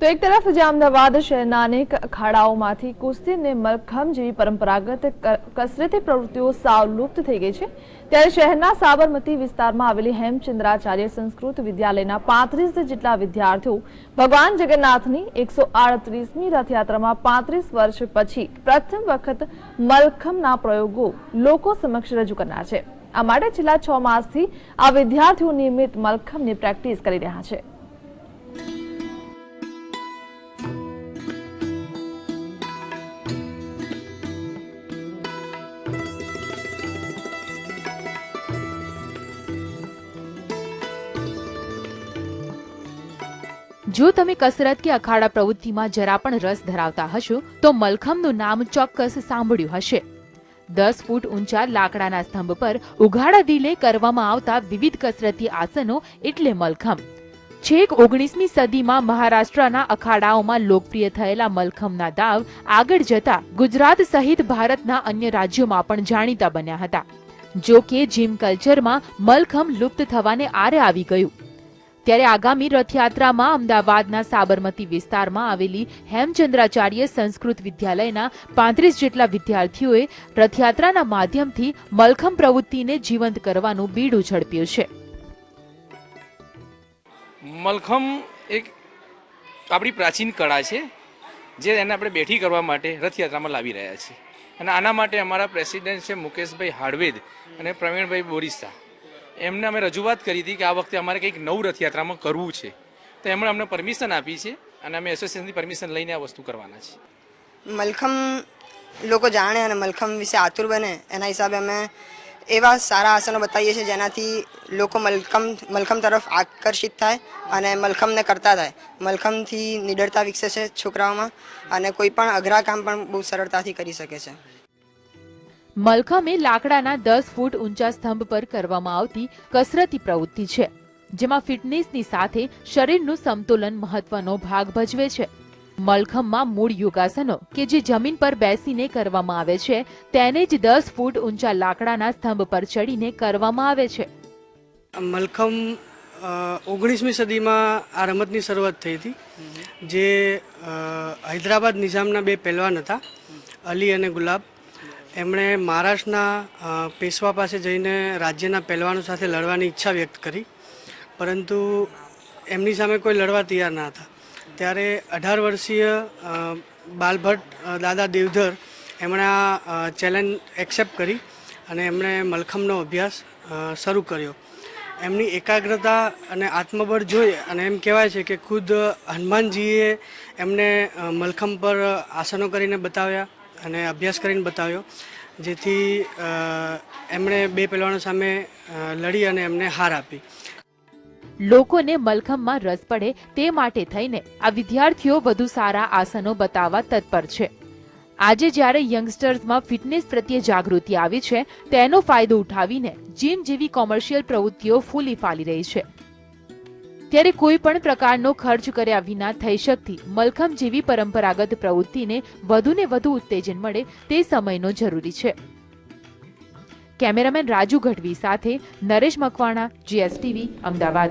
તો એક તરફ જે અમદાવાદ શહેરના અનેક અખાડાઓમાંથી કુસ્તીને મલખમ જેવી પરંપરાગત કસરતી પ્રવૃત્તિઓ સાવ લુપ્ત થઈ ગઈ છે. ત્યારે શહેરના સાબરમતી વિસ્તારમાં આવેલી હેમચંદ્રાચાર્ય સંસ્કૃત વિદ્યાલયના પાંત્રીસ જેટલા વિદ્યાર્થીઓ ભગવાન જગન્નાથની એકસો આડત્રીસમી રથયાત્રામાં પાંત્રીસ વર્ષ પછી પ્રથમ વખત મલખમના પ્રયોગો લોકો સમક્ષ રજૂ કરનાર છે. આ માટે છેલ્લા છ માસથી આ વિદ્યાર્થીઓ નિયમિત મલખમની પ્રેક્ટિસ કરી રહ્યા છે. જો તમે કસરત કે અખાડા પ્રવૃત્તિમાં જરા પણ રસ ધરાવતા હશો, તો મલખમનું નામ ચોક્કસ સાંભળ્યું હશે. દસ ફૂટ ઊંચા લાકડાના સ્તંભ પર ઉઘાડા દિલે કરવામાં આવતા વિવિધ કસરતી આસનો એટલે મલખમ. છેક ઓગણીસમી સદીમાં મહારાષ્ટ્રના અખાડાઓમાં લોકપ્રિય થયેલા મલખમના દાવ આગળ જતા ગુજરાત સહિત ભારતના અન્ય રાજ્યોમાં પણ જાણીતા બન્યા હતા. જો કે જીમ કલ્ચરમાં મલખમ લુપ્ત થવાને આરે આવી ગયું. ત્યારે આગામી રથયાત્રામાં અમદાવાદના સાબરમતી વિસ્તારમાં આવેલી હેમચંદ્રાચાર્ય સંસ્કૃત વિદ્યાલયના પાંત્રીસ જેટલા વિદ્યાર્થીઓએ રથયાત્રાના માધ્યમથી મલખમ પ્રવૃત્તિને જીવંત કરવાનું બીડું ઝડપ્યું છે. મલખમ એક આપણી પ્રાચીન કળા છે, જે એને આપણે બેઠી કરવા માટે રથયાત્રામાં લાવી રહ્યા છીએ. અને આના માટે અમારા પ્રેસિડેન્ટ છે મુકેશભાઈ હાડવેદ અને પ્રવીણભાઈ બોરીસા. એમને અમે રજૂઆત કરી હતી કે આ વખતે અમારે કંઈક નવું રથયાત્રામાં કરવું છે. તો એમણે અમને પરમિશન આપી છે અને અમે એસોસિએશનથી પરમિશન લઈને આ વસ્તુ કરવાના છે મલખમ લોકો જાણે અને મલખમ વિશે આતુર બને, એના હિસાબે અમે એવા સારા આસનો બતાવીએ છીએ જેનાથી લોકો મલખમ મલખમ તરફ આકર્ષિત થાય અને મલખમને કરતા થાય. મલખમથી નિડરતા વિકસે છે છોકરાઓમાં અને કોઈ પણ અઘરા કામ પણ બહુ સરળતાથી કરી શકે છે. મલખમ એ લાકડાના દસ ફૂટ ઊંચા સ્તંભ પર કરવામાં આવતી કસરતી પ્રવૃત્તિ છે, જેમાં ફિટનેસની સાથે શરીરનું સંતુલન મહત્વનો ભાગ ભજવે છે. મલખમમાં મૂળ યોગાસનો, કે જે જમીન પર બેસીને કરવામાં આવે છે, તેને જ દસ ફૂટ ઊંચા લાકડાના સ્તંભ પર ચડીને કરવામાં આવે છે. મલખમ ઓગણીસમી સદીમાં આ રમતની શરૂઆત થઈ હતી, જે હૈદરાબાદ નિઝામના બે પહેલવાન હતા, અલી અને ગુલાબ. એમણે મહારાષ્ટ્રના પેશવા પાસે જઈને રાજ્યના પહેલવાનો સાથે લડવાની ઈચ્છા વ્યક્ત કરી. પરંતુ એમની સામે કોઈ લડવા તૈયાર ના હતા. ત્યારે અઢાર વર્ષીય બાલભટ્ટ દાદા દેવધર એમણે આ ચેલેન્જ એક્સેપ્ટ કરી અને એમણે મલખમનો અભ્યાસ શરૂ કર્યો. એમની એકાગ્રતા અને આત્મબળ જોઈ અને એમ કહેવાય છે કે ખુદ હનુમાનજીએ એમને મલખમ પર આસનો કરીને બતાવ્યા. અને અભ્યાસ કરીને બતાવ્યો. જેથી એમણે બે પહેલવાનો સામે લડી અને એમને હાર આપી. લોકોને મલખમમાં રસ પડે તે માટે થઈને આ વિદ્યાર્થીઓ વધુ સારા આસનો બતાવવા તત્પર છે. આજે જ્યારે યંગસ્ટર્સમાં ફિટનેસ પ્રત્યે જાગૃતિ આવી છે તેનો ફાયદો ઉઠાવીને જીમ જેવી કોમર્શિયલ પ્રવૃત્તિઓ ફૂલી ફાલી રહી છે. ત્યારે કોઈ પણ પ્રકારનો ખર્ચ કર્યા વિના થઈ શકતી મલખમ જેવી પરંપરાગત પ્રવૃત્તિને વધુને વધુ ઉત્તેજન મળે તે સમયનો જરૂરી છે. કેમેરામેન રાજુ ગઢવી સાથે નરેશ મકવાણા, જીએસટીવી, અમદાવાદ.